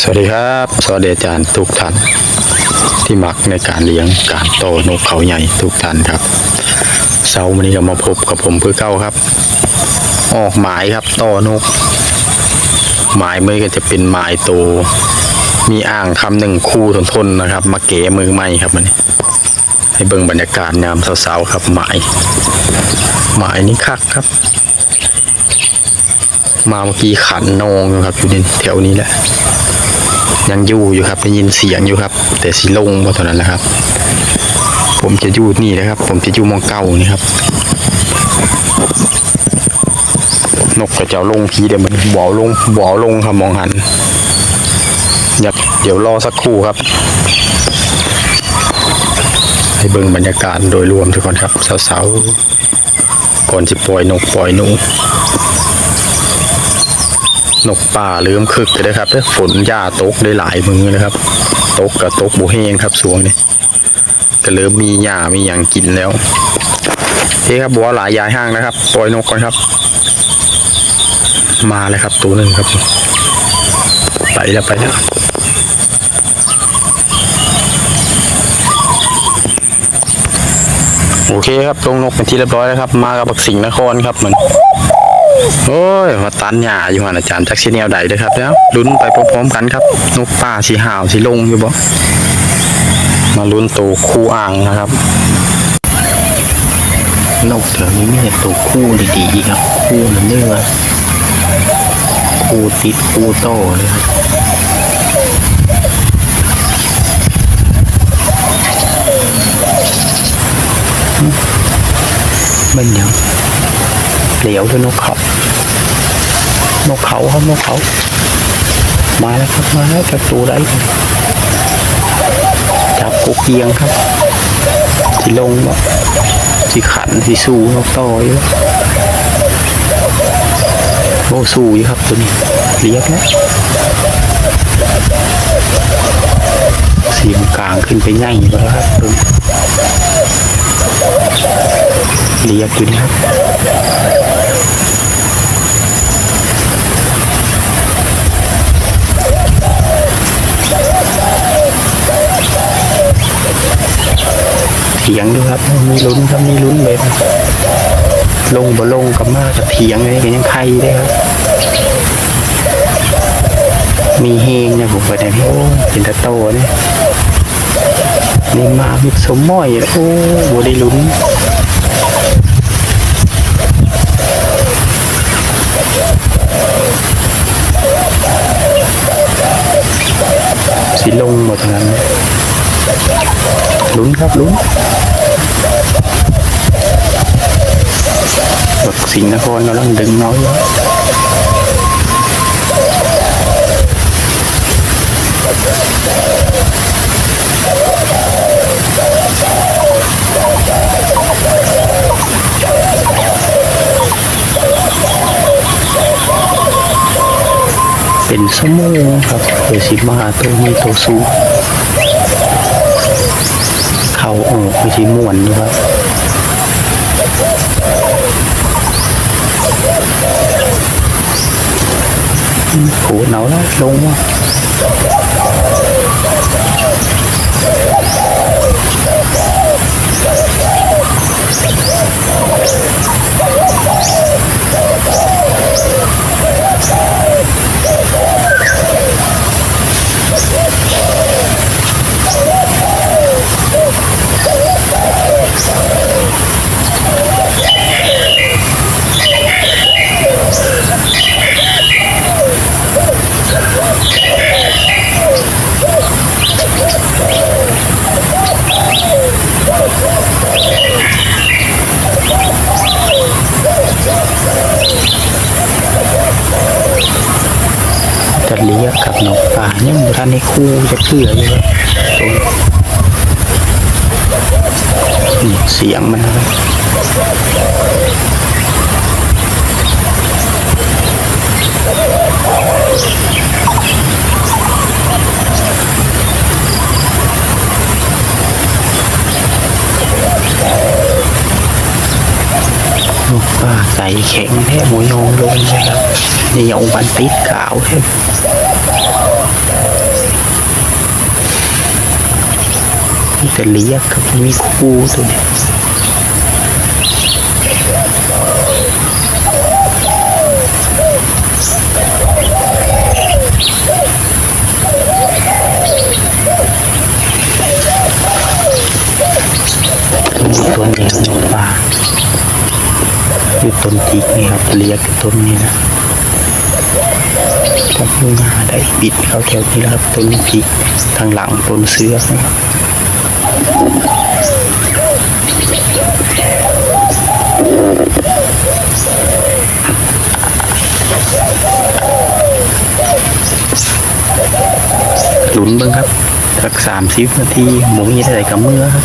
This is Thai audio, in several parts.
สวัสดีครับ สวัสดีอาจารย์ทุกท่าน ที่มักในการเลี้ยงการโตนกเขาใหญ่ทุกท่านครับเช้าวันนี้ก็มาพบกับผมเพื่อเก้าครับ ออกหมายครับโตนก หมายมือก็จะเป็นหมายโตมีอ่างคำหนึ่งคู่ทนทนนะครับ มาเก๋มือใหม่ครับมันนี้ให้เบิ่งบรรยากาศยามเช้าๆครับหมายหมายนี้คักครับมาเมื่อกี้ขันนองครับอยู่ในแถวนี้แหละ ยังอยู่อยู่ครับได้ยินเสียงอยู่ครับ แต่สีลงมาเท่านั้นแหละครับ ผมจะอยู่นี่นะครับ ผมจะอยู่มองเก้านี่ครับ นกกระเจ้าลงพีเดี๋ยวมันบ่อลงบ่อลงครับมองหันอย่าเดี๋ยวรอสักครู่ครับ ให้เบิ่งบรรยากาศโดยรวมทุกคนครับสาวๆก่อนจะปล่อยนกปล่อยหนู นกป่าเริ่มคึกเลยนะครับเด้ฝนหญ้าตกได้หลายมือนะครับ ตกกับตกบุเฮงครับสวงนี้ก็เริ่มมีหญ้ามีอย่างกินแล้วเฮ้ครับบัวหลายยายห้างนะครับปล่อยนกก่อนครับ มาเลยครับตัวหนึ่งครับไปแล้วไปแล้วโอเคครับลงนกเป็นที่เรียบร้อยแล้วครับ มากับบักสิงห์นครครับมัน โอ้ยมาตันหญ้าอยู่หันอาจารย์ทักซี่แนวใดเด้อครับแล้วลุ้นไปพร้อมๆกันครับ นกป่าสีหาวสีลงอยู่บ่มาลุ้นตัวคู่อ่างนะครับ นกแถวนี้มีแต่ตัวคู่ดีๆครับ คู่นั่นเนื้อคู่ติดคู่โตเลยครับมันยัง เหลียวด้วยนกเขานกเขาครับนกเขา มาแล้วครับมาแล้วจับตัวได้ครับจับกุกเกียงครับที่ลงบ่ที่ขันที่สู้นกต่ออยู่โบสู้อยู่ครับตัวนี้เรียกแล้วเสียงกลางขึ้นไปใหญ่ไปแล้วครับตัวนี้ เรียกอยู่นครับเถียงดูครับมีลุ้นครับมีลุ้นเลยครับลงบ่ลงกับมากกับเถียงอะไรกันยังใครได้ครับ มีเฮงเนี่ยผมไปได้โอ้เป็นตะโตเนี่ยนี่มามิดสมม้อยโอ้โบได้ลุ้น สิลงหมดทั้งนั้นเลยลุ้นค เป็นสมองครับเดี๋ยวสิมาตัวนี้ตัวสูงเขาออกไปที่ม่วนอยู่ครับโหหนาวแล้วลงว่ะ จะเลี้ยกับนกป่าเนี่ยท่านในคู่จะเชื่ออยู่เสียงมันนะครับ ใส่แข็งแท้หมูยองลงนะครับนี่ยองบันติดขาวแท้แต่เลียกครับมีคู่ตัวนี้ อยู่ต้นจิกนี่ครับเลียกอยู่ต้นนี้นะถ้าเพิ่งมาได้ปิดเขาแถวนี้แล้วครับต้นจิกทางหลังต้นเสือนะครับหลุนบิ้งครับสักสามสิบนาทีหมูยี่ได้กับมือครับ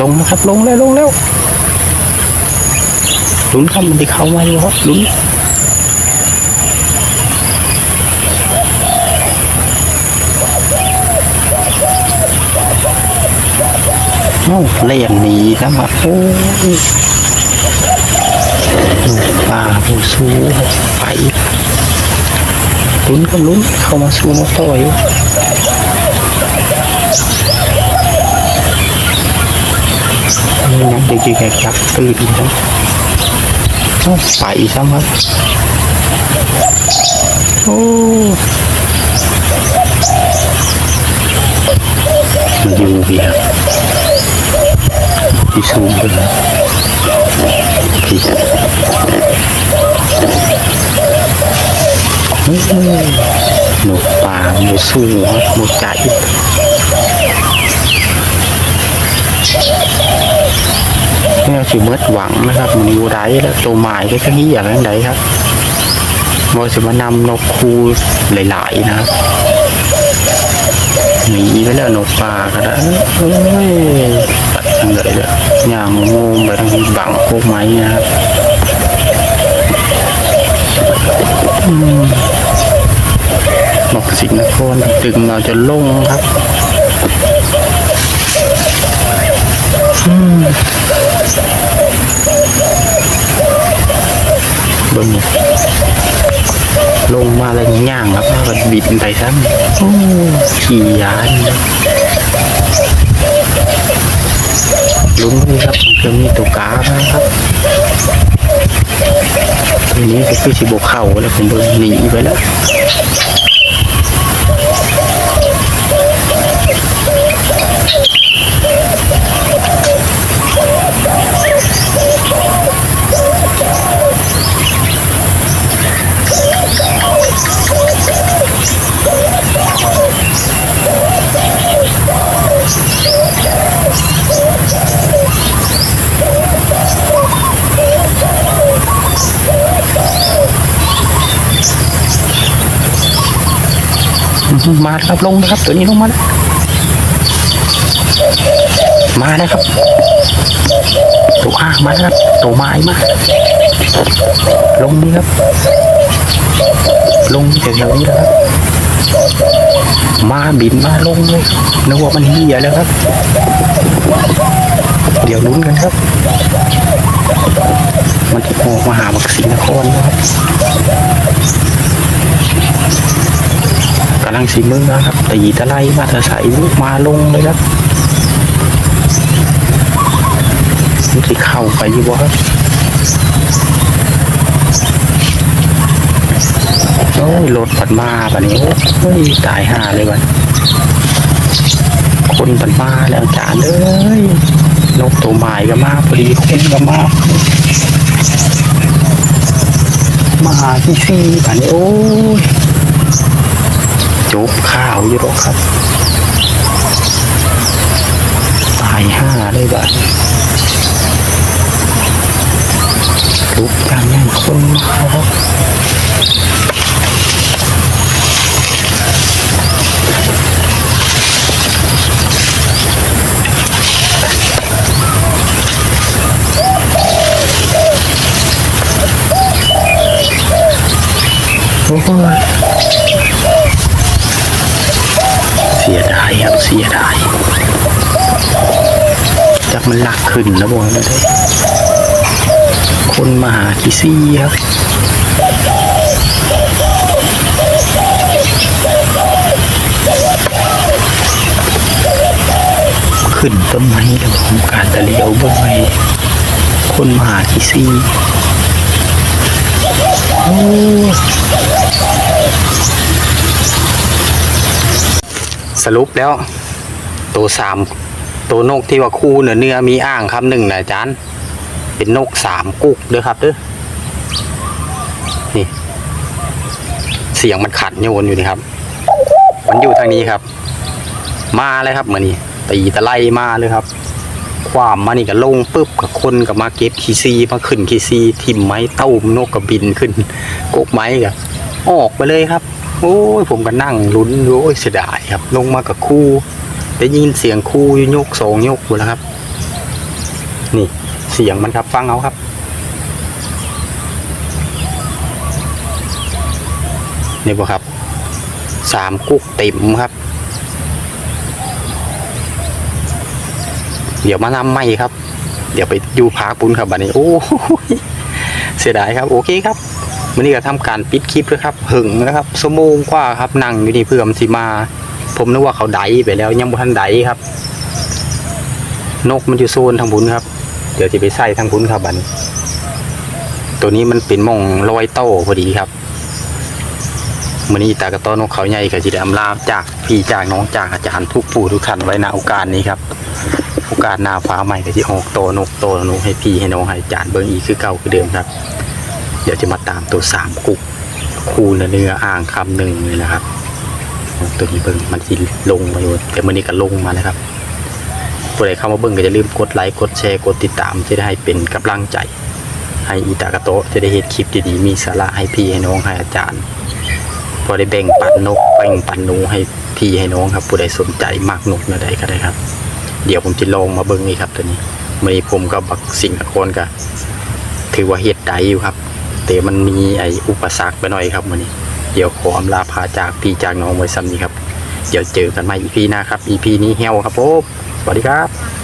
ลงนะครับ ลงแล้วลงแล้วลุ้นครับมันที่เข้ามาอยู่ครับลุ้นเอ้าเล่ยงหนีครับมาโอ้ยป่าผู้สู้ไปลุ้นกับลุ้นเข้ามาสู้มาต่อย นี่นะเด็กๆแกจับตื่นอีกแล้อ้าไปซ้ำครับโอ้มันอยู่เบียร์ที่สูงไปแล้วพี่หนูป่าหมูสูงหมูใจเนี่ย สิเมื่อหวังนะครับมันอยู่ได้แล้วตัวหมายก็แค่นี้อย่างนั้นไดครับมอสิมานำนกคูหลายๆนะครับหนีไปแล้วนกป่าก็ได้เอ้ยปัดทางไหนเลยย่างงงไปทางบังพวกไม้นะครับอืมนกสิงห์นครดึงเราจะลงครับ อืม บิ่งนี่ลงมาแล้วย่างครับแล้วก็บิดไปซ้ำขี่ยานลุ้นด้วยครับมันจะมีตัวกานะครับทีนี้ก็คือสิบกเข่าแล้วผมเบิ่งหนีไปแล้ว มาแล้วครับลงนะครับ ตัวนี้ลงมาแล้วมาแล้วครับตัวอ้ามาแล้วครับตัวไม้มาลงนี่ครับ ลงแถวๆนี้แล้วครับมาบินมาลงเลยนึกว่ามันเหี้ยแล้วครับ เดี๋ยวลุ้นกันครับ มันจะออกมาหาบักสีนครนะครับ ลังสีมือนะครับตีตะไลมาตะใสลูกมาลงเลยครับมันจะเข้าไปอยู่บ่ครับโอ้ยรถปัดมาปะนี้โอ้ยตายห่าเลยวันคนปัดมาแล้วจานเลยนกตัวใหม่ก็มาพอดีคนก็มามาที่ซี่ปะนี้โอ้ย จุบข้าวอยู่หรอกครับ ตายห้าได้บ้างจุกจางแน่นคนมา สียดายครับเสียดายจักมันหลักขึ้นนะบอกเลยคนมาหาคิซี่ครับขึ้นต้นไม้แล้วผมการตะเลียวเบิ่งไว้คนมาหาคิซี่โอ้ รุปแล้ว ตัวสามตัวนกที่ว่าคู่เนื้อเนื้อมีอ่างคำหนึ่งนะอาจารย์ เป็นนกสามกุกเด้อครับเด้อนี่ เสียงมันขัดโยนอยู่นี่ครับ มันอยู่ทางนี้ครับ มาเลยครับมือนี้ตีตะไลมาเลยครับ ความมานี่ก็ลงปุ๊บกับคนกับมาเก็บขี้ซีมาขึ้นขี้ซีทิมไม้เต้ามนกกับบินขึ้นกกไม้กับออกไปเลยครับ โอ้ยผมก็นั่งลุ้นโอ้ยเสียดายครับ ลงมากับคู่ได้ยินเสียงคู่อยกสองยกอยู่แล้วครับ นี่เสียงมันครับฟังเอาครับนี่บ่ครับสามกุ๊กเต็มครับ เดี๋ยวมานำใหม่ครับ เดี๋ยวไปดูพาปุ้นครับบัดนี้ โอ้เสียดายครับ โอเคครับ วันนี้ก็ทำการปิดคลิปแล้วครับหึงนะครับสมงกว่าครับนั่งอยู่นี่เพื่อมนสิมา ผมนึกว่าเขาไดไปแล้วยังบ่ทันไดครับ นกมันอยู่โซนทางบุญครับ เดี๋ยวจะไปใส่ทางบุญครับบันตัวนี้มันเป็นมองลอยโต้พอดีครับมื่อนี้ตากระต้อนกเขาใหญ่กับจิได้อำลาจากพี่จากน้องจากอาจารย์ทุกปู่ทุกท่านไว้ณโอกาสนี้ครับโอกาสหน้าฟ้าใหม่ก็ที่ออกโตนกโตนกให้พี่ให้น้องให้อาจารย์เบิ่งอีกคือเก่าคือเดิมครับ ดี๋ยวจะมาตามตัวสามกุกคู่เนื้ออ่างคำหนึ่งเลยนะครับ ตัวนี้เบิ่งมันสิลงมาอยู่แต่มื่อนี้ก็ลงมาแล้วครับผู้ใดเข้ามาเบิ่งก็จะลืมกดไลค์กดแชร์กดติดตามจะได้ให้เป็นกำลังใจ ให้อีตากระโตะจะได้เห็นคลิปดีๆมีสาระให้พี่ให้น้องให้อาจารย์ พอได้แบ่งปันนกแบ่งปันหนูให้พี่ให้น้องครับ ผู้ใดสนใจมากนกนะใดก็ได้ครับ เดี๋ยวผมจะลองมาเบิ้งนี่ครับตัวนี้มื่อนี้ผมกับบักสิงห์นครก็ถือว่าเฮ็ดได้อยู่ครับ แต่มันมีไอ้อุปสรรคไปหน่อยครับวันนี้ เดี๋ยวขออำลาพาจากพี่จากน้องไว้ซ้ำนี้ครับ เดี๋ยวเจอกันใหม่อีพีหน้าครับอีพีนี้เฮวครับผมสวัสดีครับ